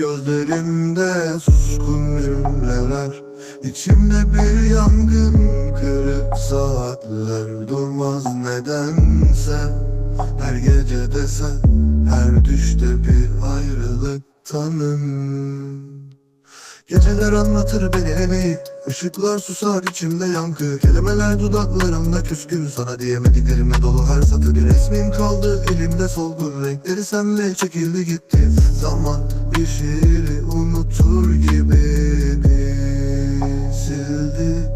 Gözlerimde suskun cümleler İçimde bir yangın kırık saatler. Durmaz nedense Her gece dese Her düşte bir ayrılık tanım. Geceler anlatır beni emeği Işıklar susar içimde yankı. Kelimeler dudaklarımda küskün Sana diyemediklerime dolu her satır Bir resmin kaldı elimde solgun Renkleri senle çekildi gitti. Zaman bir şiiri unutur gibi sildi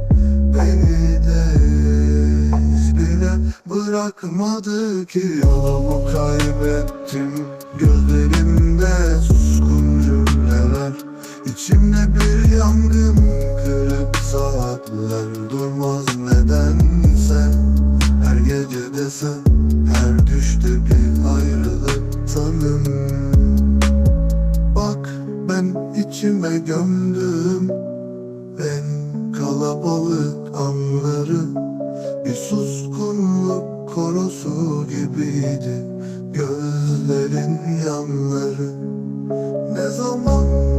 Beni de. Bile bırakmadı ki Yolumu kaybettim. Gözlerimde suskun cümleler İçimde bir yangın desen Her düşte bir ayrılık tanım. Bak ben içime gömdüm. En kalabalık anları Bir suskunluk korosu gibiydi. Gözlerin yanları Ne zaman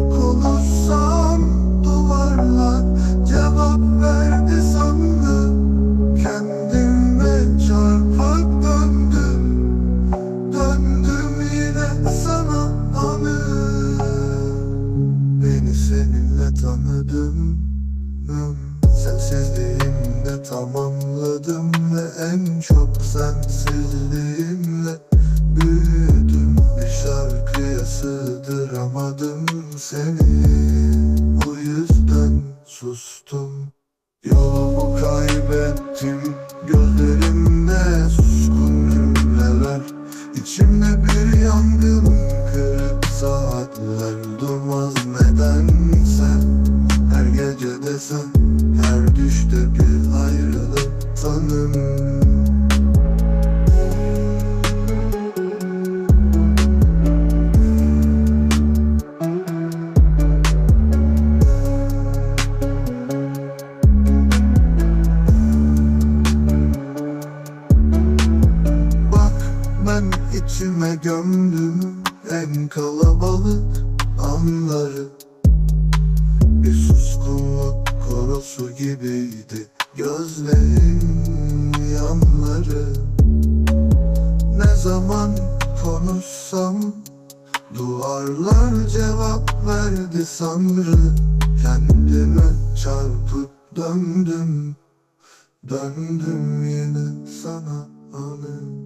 en çok sensizliğimle büyüdüm. Bir şarkıya sığdıramadım seni. O yüzden sustum. Yolumu kaybettim. Gözlerimde suskun cümleler. İçimde bir yangın kırık saatler Durmaz nedense. Her gece desen Her düşte bir ayrılık tanım ben içime gömdüm en kalabalık anları. Bir suskunluk korosu gibiydi gözlerin yanları. Ne zaman konuşsam duvarlar cevap verdi sanrı. Kendime çarpıp döndüm Döndüm yine sana anı